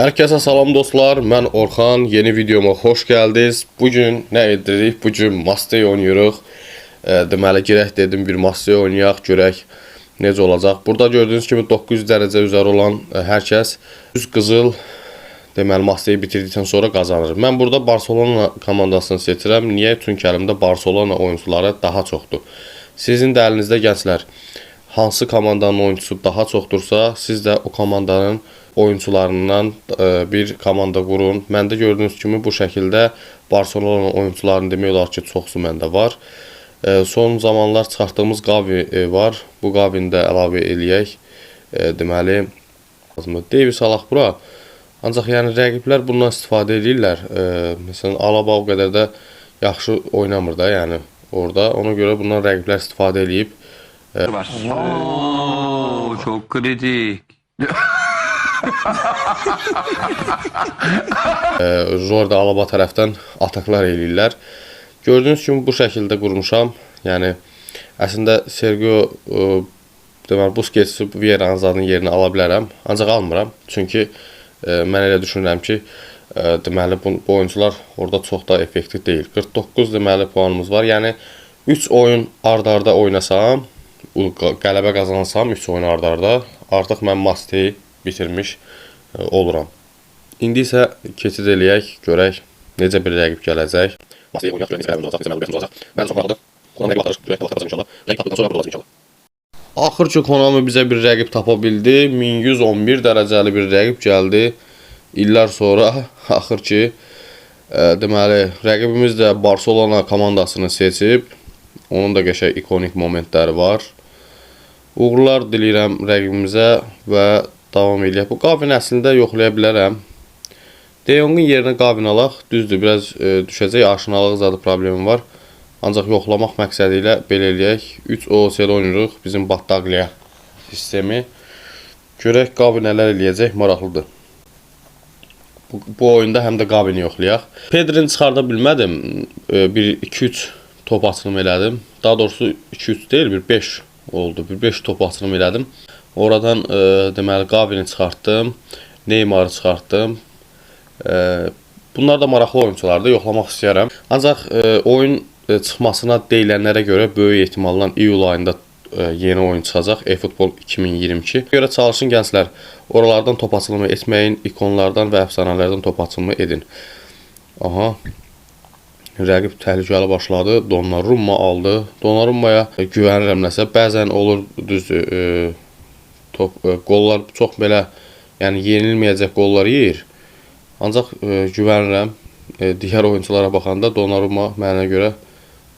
Herkese salam dostlar. Mən Orxan. Yeni videoma xoş gəldiniz. Bu gün nə edirik? Bu gün Mastey oynayırıq. E, deməli girək dedim bir Mastey oynayaq, görək necə olacaq. Burada gördüyünüz kimi 900 dərəcə üzəri olan e, hər kəs 100 qızıl deməli Masteyi bitirdikdən sonra qazanır. Mən burada Barcelona komandasını seçirəm. Niyə? Çünki əlimdə Barcelona oyunçuları daha çoxdur. Sizin də əlinizdə gənclər hansı komandanın oyunçusu daha çoxdursa, siz də o komandanın oyunçularından e, bir komanda qurun. Məndə gördüyünüz kimi bu şəkildə Barcelona oyunçularının demək olar ki, çoxsu məndə var. E, Son zamanlar çıxartdığımız Gavi e, var. Bu Gavini də əlavə eləyək. Deməli. Davis alaq bura. Ancaq yəni rəqiblər bundan istifadə edirlər. Məsələn, Alaba o qədər də yaxşı oynamır da, yəni orada. Ona görə bundan rəqiblər istifadə eləyib var. Oo, çok kritik. Jorda Alaba tərəfdən ataklar eləyirlər. Gördüyünüz kimi bu şəkildə qurmuşam. Yəni əslində Sergio e, deməli Busquets Vieira zadının yerini ala bilərəm, ancaq almıram. Çünki e, mən elə düşünürəm ki, e, deməli bu, bu oyuncular orada çox da effektiv deyil. 49 deməli puanımız var. Yəni 3 oyun ard-arda oynasam, qələbə qazansam 3 oyun ard-arda artıq mən Masteyi bitirmiş e, oluram. İndi isə keçid eləyək, görək necə bir rəqib gələcək. Masteyi oynayaq, görək necə rəqib olacaq, necə baxacaq inşallah. Rəqib tapdıqdan sonra olacaq inşallah. Axır ki Konami bizə bir rəqib tapa bildi. 1111 dərəcəli bir rəqib gəldi. İllər sonra axır ki e, deməli rəqibimiz də Barcelona komandasını seçib. Onun da qəşəng ikonik momentləri var. Uğurlar diləyirəm rəqibimizə və davam eləyək. Bu Qavin əslində yoxlaya bilərəm. De Jong'un yerinə Qavin alaq. Düzdür, biraz e, düşəcək aşinalıq zadı problemi var. Ancaq yoxlamaq məqsədi ilə belə eləyək. 3 OSL oynayırıq bizim Battaglia sistemi. Görək Qavin nələr eləyəcək, maraqlıdır. Bu, bu oyunda həm də Qavini yoxlayaq. Pedrini çıxarda bilmədim. E, bir 2-3 top açılım elədim. Daha doğrusu 2-3 deyil, bir 5 oldu. Bir 5 top açılım elədim. Oradan e, deməli Qavini çıxartdım. Neymarı çıxartdım. E, bunlar da maraqlı oyunçulardır, yoxlamaq istəyirəm. Ancaq e, oyun e, çıxmasına deyilənlərə görə böyük ehtimalla iyul ayında e, yeni oyun çıxacaq. eFootball 2022. Görə çalışın gənclər, oralardan top açılımı etməyin, ikonlardan və əfsanələrdən top açılımı edin. Aha. Rəqib təhlükəli başladı. Donnarumma aldı. Donnarummaya güvənirəm nəsə. Bəzən olur düzdür, e, top e, qollar çox belə yəni yenilməyəcək qollar yeyir. Ancaq e, güvənirəm. E, digər oyunçulara baxanda Donnarumma mənə görə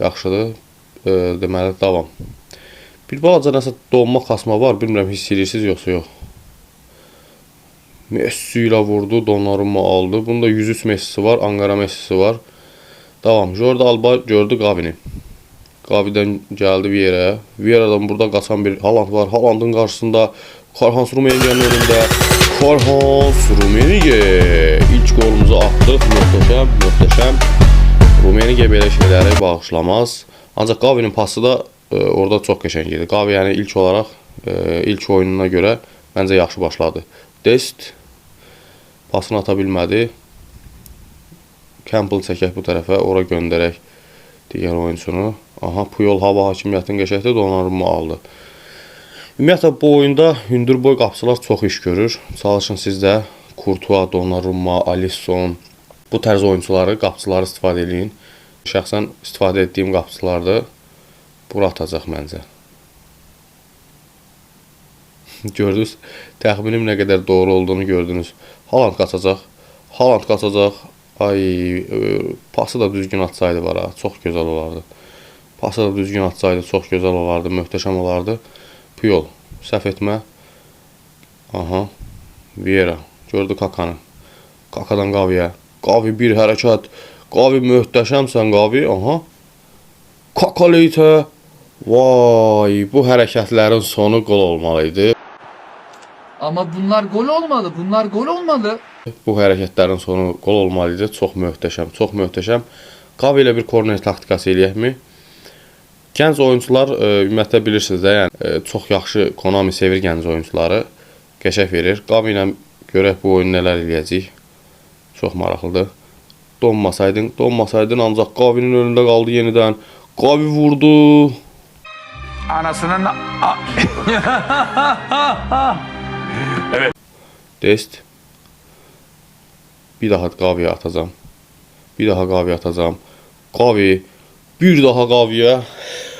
yaxşıdır. E, deməli davam. Bir balaca nəsə donma kasma var. Bilmirəm hiss edirsiniz yoxsa yox. Messi ilə vurdu, Donnarumma aldı. Bunda 103 Messisi var, Ankara Messisi var. Davam. Jordi Alba gördü Qavini. Qavidən gəldi Vieira'ya. Vieira'dan burada qaçan bir Haaland var. Haalandın qarşısında Karhans Rummenigge'nin önündə Karhans Rummenigge ilk golumuzu atdıq. Möhtəşəm, möhtəşəm. Rummenigge belə şeyləri bağışlamaz. Ancaq Qavinin pası da e, orada çox qəşəng idi. Qavi yəni ilk olaraq e, ilk oyununa görə məncə yaxşı başladı. Dest pasını ata bilmədi. Campbell çəkək bu tərəfə, ora göndərək digər oyunçunu. Aha, Puyol hava hakimiyyətini qəşəngdə Donnarumma aldı. Ümumiyyətlə bu oyunda hündür boy qapıçılar çox iş görür. Çalışın siz də Courtois, Donnarumma, Alisson bu tərz oyunçuları, qapıçıları istifadə eləyin. Şəxsən istifadə etdiyim qapıçılardır. Bura atacaq məncə. Gördünüz, təxminim nə qədər doğru olduğunu gördünüz. Haaland qaçacaq. Haaland qaçacaq. Ay, e, pası da düzgün atsaydı var ha, çox gözəl olardı. Pası da düzgün atsaydı çox gözəl olardı, möhtəşəm olardı. Puyol, səhv etmə. Aha. Vieira gördü Kakanı. Kakadan Qaviyə. Qavi bir hərəkət. Qavi möhtəşəmsən Qavi. Aha. Kakaleytə. Vay, bu hərəkətlərin sonu qol olmalı idi. Ama bunlar gol olmalı. Bunlar gol olmalı. Bu hərəkətlərin sonu qol olmalı idi. Çox möhtəşəm, çox möhtəşəm. Qavi ilə bir korner taktikası eləyəkmi? Gənc oyunçular e, ümumiyyətlə bilirsiniz də, yəni e, çox yaxşı Konami sevir gənc oyunçuları. Qəşəng verir. Qavi ilə Görək bu oyun nələr eləyəcək. Çox maraqlıdır. Donmasaydın, donmasaydın ancaq Qavinin önündə qaldı yenidən. Qavi vurdu. Anasının... a- Dest. Bir daha Qaviyə atacağam. Bir daha Qaviyə atacağım. Qavi. Bir daha Qaviyə.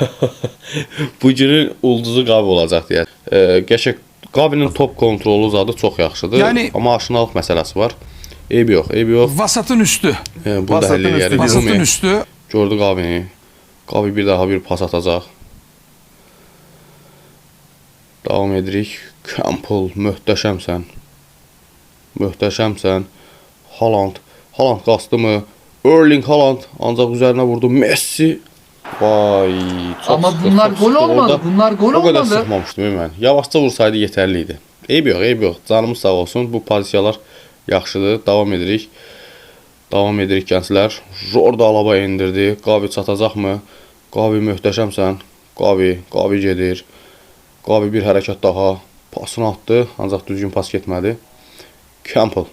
Bu günün ulduzu Qavi olacaq deyə. E, qəşəng Qavinin top kontrolu zadı çox yaxşıdır. Yəni- Amma aşınalıq məsələsi var. Eybi yox, eybi yox. Vasatın üstü. E, da Vasatın üstü, Vasatın Rumi üstü. Gördü Qavini. Qavi bir daha bir pas atacaq. Davam edirik. Campbell möhtəşəmsən. Möhtəşəmsən. Haaland. Haaland qaçdı mı? Erling Haaland ancaq üzərinə vurdu. Messi. Vay, çox Ama sıxır, bunlar çox gol sıxır. olmadı. Orada Bunlar gol O olmadı. sıxmamışdım mən. Yavaşca vursaydı yetərli idi. Eybi yox, eybi yox. Canımız sağ olsun. Bu pozisiyalar yaxşıdır. Davam edirik. Davam edirik gənclər. Jorda Alaba endirdi. Qavi çatacaqmı? Qavi möhtəşəmsən. Qavi, Qavi gedir. Qavi bir hərəkət daha pasını atdı, ancaq düzgün pas getmədi. Campbell.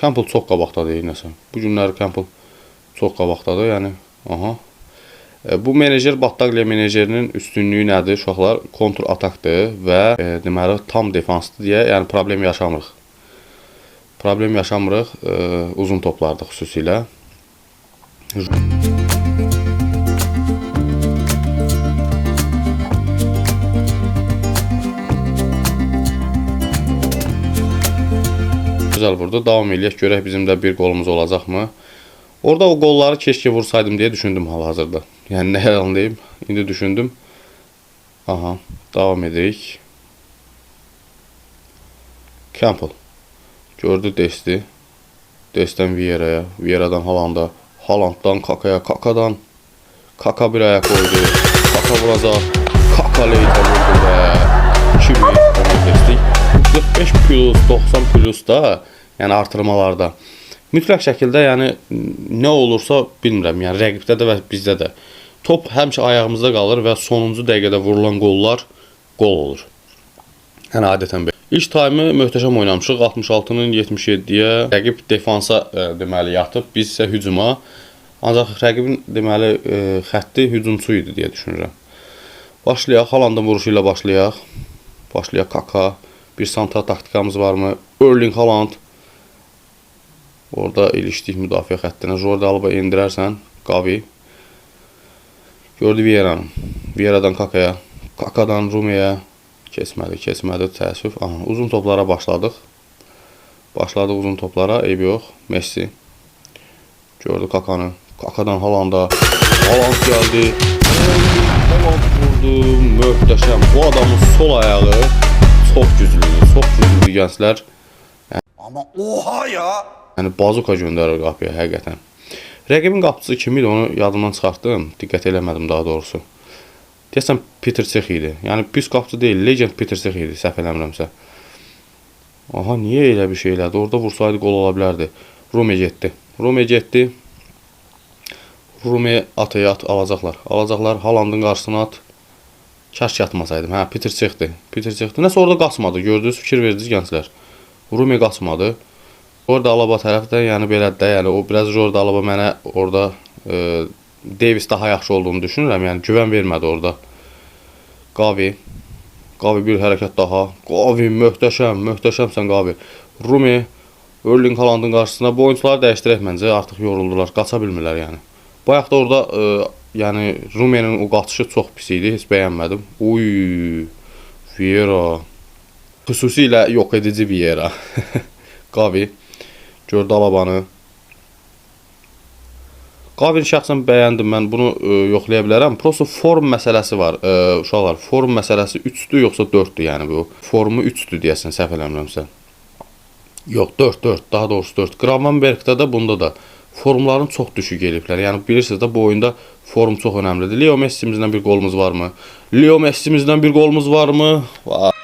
Campbell çox qabaqdadır nəsə. Bu günlər Campbell çox qabaqdadır, yəni aha. E, Bu menecer Battaglia menecerinin üstünlüyü nədir? Uşaqlar kontur atakdır və e, deməli tam defansdır deyə, yəni problem yaşamırıq. Problem yaşamırıq e, uzun toplarda xüsusilə. Gözəl vurdu. Davam eləyək. Görək bizim də bir qolumuz olacaqmı? Orada o qolları keşke vursaydım deyə düşündüm hal-hazırda. Yəni nə yalan deyim, indi düşündüm. Aha, davam edirik. Campbell. Gördü Desti. Desdən Vieira'ya, Vieira'dan Haaland'a, Haaland'dan Kaka'ya, Kaka'dan Kaka bir ayak koydu. Kaka vuracaq. Kaka Leyta vurdu 2-1 ona keçdik. 45 plus, 90 plus da, yəni artırmalarda. Mütləq şəkildə, yəni nə olursa bilmirəm, yəni rəqibdə də və bizdə də. Top həmişə ayağımızda qalır və sonuncu dəqiqədə vurulan qollar qol olur. Yəni adətən belə. İlk tayımı möhtəşəm oynamışıq. 66-nın 77-yə rəqib defansa e, deməli yatıb, biz isə hücuma. Ancaq rəqibin deməli e, xətti hücumçu idi deyə düşünürəm. Başlayaq, Haalandın vuruşu ilə başlayaq. Başlayaq Kaka. Bir santa taktikamız varmı? Erling Haaland. Orada ilişdik müdafiə xəttinə. Jordi Alba endirərsən. Qavi. Gördü Vieira'nı. Vieira'dan Kaka'ya. Kaka'dan Rumi'yə. Keçmədi, keçmədi. Təəssüf. Aha, uzun toplara başladıq. Başladıq uzun toplara. Eybi yox. Messi. Gördü Kaka'nı. Kaka'dan Haaland'a. Haaland gəldi. Haaland vurdu. Möhtəşəm. Bu adamın sol ayağı çox güclüdür. Çox güclüdür gənclər. Ama oha ya. Yəni bazuka göndərir qapıya həqiqətən. Rəqibin qapıçısı kim idi onu yadımdan çıxartdım. Diqqət eləmədim daha doğrusu. Deyəsən Peter Cech idi. Yəni pis qapıçı deyil, legend Peter Cech idi, səhv eləmirəmsə. Aha, niyə elə bir şey elədi? Orada vursaydı qol ola bilərdi. Rome getdi. Rome getdi. Rome ataya at alacaqlar. Alacaqlar. Haalandın qarşısına at. Kaş yatmasaydım. Hə, Peter Cechdir. Peter Cechdir. Nəsə orada qaçmadı. Gördünüz, fikir verdiniz gənclər. Rome qaçmadı. Orada Alaba tərəfdə, yəni belədir yəni o biraz Jorda Alaba mənə orada e, Davis daha yaxşı olduğunu düşünürəm. Yəni güvən vermədi orada. Qavi. Qavi bir hərəkət daha. Qavi möhtəşəm, möhtəşəmsən Qavi. Rumi Erling Haalandın qarşısına bu oyunçuları dəyişdirək məncə artıq yoruldular, qaça bilmirlər yəni. Bayaq da orada e, yəni Rumenin o qaçışı çox pis idi, heç bəyənmədim. Uy. Vieira. Xüsusilə yox edici Vieira. Qavi gördü Alabanı. Qavin şəxsən bəyəndim mən. Bunu e, yoxlaya bilərəm. Prosta form məsələsi var. E, uşaqlar, form məsələsi 3-dür yoxsa 4-dür yəni bu. Formu 3-dür deyəsən, səhv eləmirəmsə. Yox, 4, 4, daha doğrusu 4. Gravenbergdə də bunda da formların çox düşük eliblər. Yəni bilirsiniz də bu oyunda form çox önəmlidir. Leo Messimizdən bir qolumuz varmı? Leo Messimizdən bir qolumuz varmı? Vay.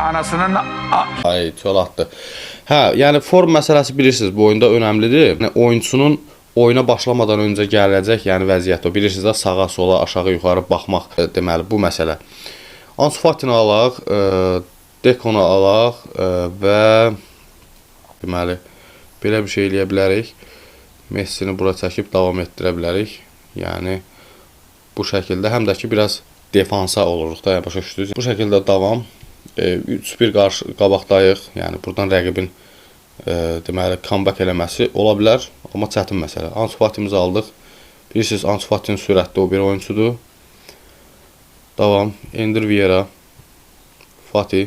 Anasının... a- Ay, çöl atdı. Hə, yəni form məsələsi bilirsiniz bu oyunda önəmlidir. Yəni oyunçunun oyuna başlamadan öncə gələcək, yəni vəziyyət o. Bilirsiniz də sağa, sola, aşağı, yuxarı baxmaq e, deməli bu məsələ. Ansu Fatini alaq, e, Dekonu alaq e, və Deməli, belə bir şey eləyə bilərik. Messini bura çəkib davam etdirə bilərik. Yəni bu şəkildə həm də ki biraz defansa oluruq da, yəni başa düşdünüz. Bu şəkildə davam. E, 3-1 qarşı qabaqdayıq. Yəni burdan rəqibin e, deməli comeback eləməsi ola bilər, amma çətin məsələ. Ansu Fatimizi aldıq. Bilirsiniz Ansu Fatinin sürətli o bir oyunçudur. Davam. Ender Vieira. Fatih.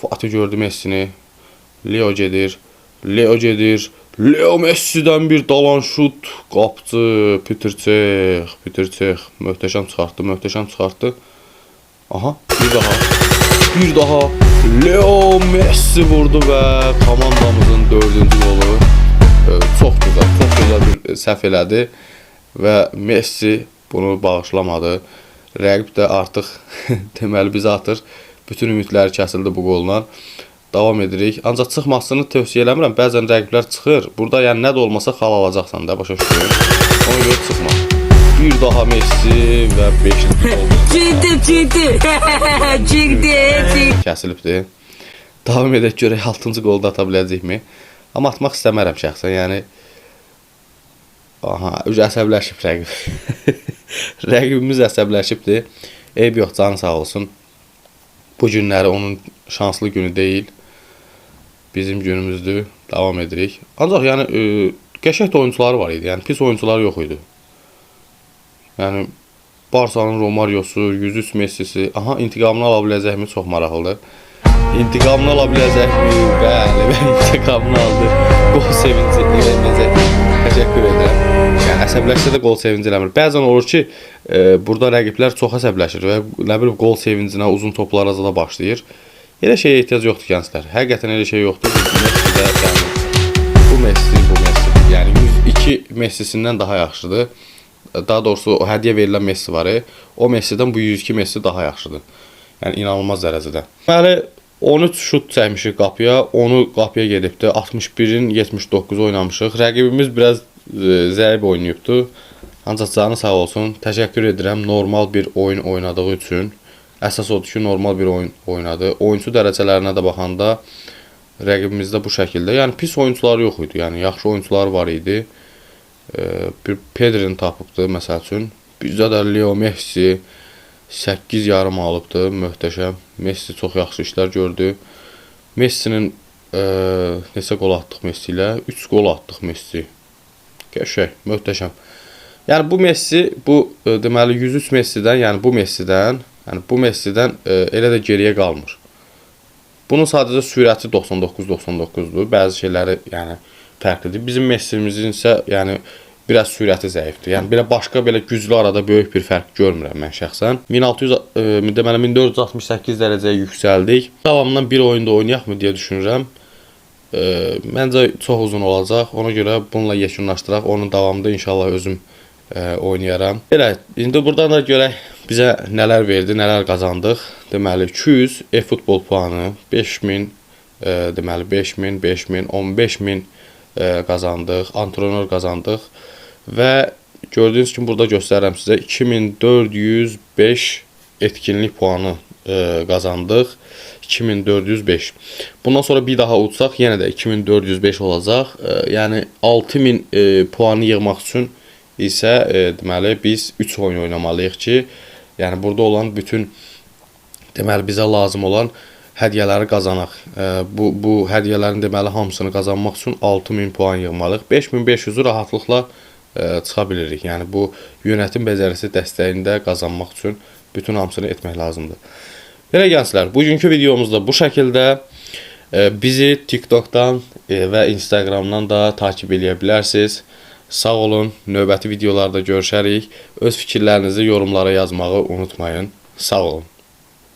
Fatih gördü Messini. Leo gedir. Leo gedir. Leo Messi'dən bir dalan şut qapdı. Peter Cech, Peter Cech möhtəşəm çıxartdı, möhtəşəm çıxartdı. Aha, bir daha. Bir daha Leo Messi vurdu və komandamızın 4-cü qolu. Ee, Çox gözəl, çox gözəl bir səhv elədi və Messi bunu bağışlamadı. Rəqib də artıq deməli bizi atır. Bütün ümidləri kəsildi bu qolla. Davam edirik. Ancaq çıxmasını tövsiyə eləmirəm. Bəzən rəqiblər çıxır. Burada yəni nə də olmasa xal alacaqsan da, başa düşdün? Ona görə çıxma. Bir daha Messi və 5-ci qol Çıktı çıktı. çıktı çıktı. kəsilibdi. Davam edək görək 6-cı qolu da ata biləcəkmi? Amma atmaq istəmərəm şəxsən, yəni Aha, üç əsəbləşib rəqib. Rəqibimiz əsəbləşibdi. Eyb yox, canı sağ olsun. Bu günləri onun şanslı günü deyil. Bizim günümüzdür. Davam edirik. Ancaq yəni e, qəşəng də oyunçuları var idi. Yəni pis oyunçular yox idi. Yəni Barsanın Romariosu, 103 Messisi. Aha, intiqamını ala biləcəkmi? Çox maraqlıdır. İntiqamını ala biləcəkmi? Bəli, və intiqamını aldı. Qol sevinci eləməyəcək. Təşəkkür edirəm. Yəni əsəbləşsə də qol sevinci eləmir. Bəzən olur ki, e, burada rəqiblər çox əsəbləşir və nə bilim qol sevincinə, uzun toplara da başlayır. Elə şeyə ehtiyac yoxdur gənclər. Həqiqətən elə şey yoxdur. Messi də bu Messi, bu Messi. Yəni 102 Messisindən daha yaxşıdır. Daha doğrusu o hədiyyə verilən Messi var. e, O Messidən bu 102 Messi daha yaxşıdır. Yəni inanılmaz dərəcədə. Deməli 13 şut çəkmişik qapıya, onu qapıya gedibdi. 61-in 79 oynamışıq. Rəqibimiz biraz e, zəif oynayıbdı. Ancaq canı sağ olsun. Təşəkkür edirəm normal bir oyun oynadığı üçün. Əsas odur ki, normal bir oyun oynadı. Oyunçu dərəcələrinə də baxanda rəqibimizdə bu şəkildə. Yəni pis oyunçular yox idi. Yəni yaxşı oyunçular var idi. Ee, bir Pedrin tapıbdı məsəl üçün. Bizdə də Leo Messi 8 yarım alıbdı, möhtəşəm. Messi çox yaxşı işlər gördü. Messinin e, neçə qol atdıq Messi ilə? 3 qol atdıq Messi. Qəşəng, möhtəşəm. Yəni bu Messi, bu e, deməli 103 Messidən, yəni bu Messidən, yəni bu Messidən e, elə də geriyə qalmır. Bunun sadəcə sürəti 99-99-dur. Bəzi şeyləri yəni fərqlidir. Bizim Messimizin isə yəni biraz sürəti zəifdir. Yəni belə başqa belə güclü arada böyük bir fərq görmürəm mən şəxsən. 1600 e, deməli 1468 dərəcəyə yüksəldik. Davamından bir oyunda oynayaqmı deyə düşünürəm. E, məncə çox uzun olacaq. Ona görə bununla yekunlaşdıraq. Onun davamında inşallah özüm e, oynayaram. Belə, indi buradan da görək bizə nələr verdi, nələr qazandıq. Deməli 200 e-futbol puanı, 5000 e, deməli 5000, 5000, 15000 e, qazandıq, antrenör qazandıq və gördüyünüz kimi burada göstərirəm sizə 2405 etkinlik puanı e, qazandıq. 2405. Bundan sonra bir daha utsaq yenə də 2405 olacaq. E, yəni 6000 e, puanı yığmaq üçün isə e, deməli biz 3 oyun oynamalıyıq ki, yəni burada olan bütün deməli bizə lazım olan hədiyyələri qazanaq. E, bu bu hədiyyələrin deməli hamısını qazanmaq üçün 6000 puan yığmalıyıq. 5500-ü rahatlıqla e, çıxa bilirik. Yəni bu yönetim becərisi dəstəyində qazanmaq üçün bütün hamısını etmək lazımdır. Belə gənclər, bugünkü videomuzda bu şəkildə e, bizi TikTokdan e, və Instagramdan da takip edə bilərsiniz. Sağ olun. Növbəti videolarda görüşərik. Öz fikirlərinizi yorumlara yazmağı unutmayın. Sağ olun.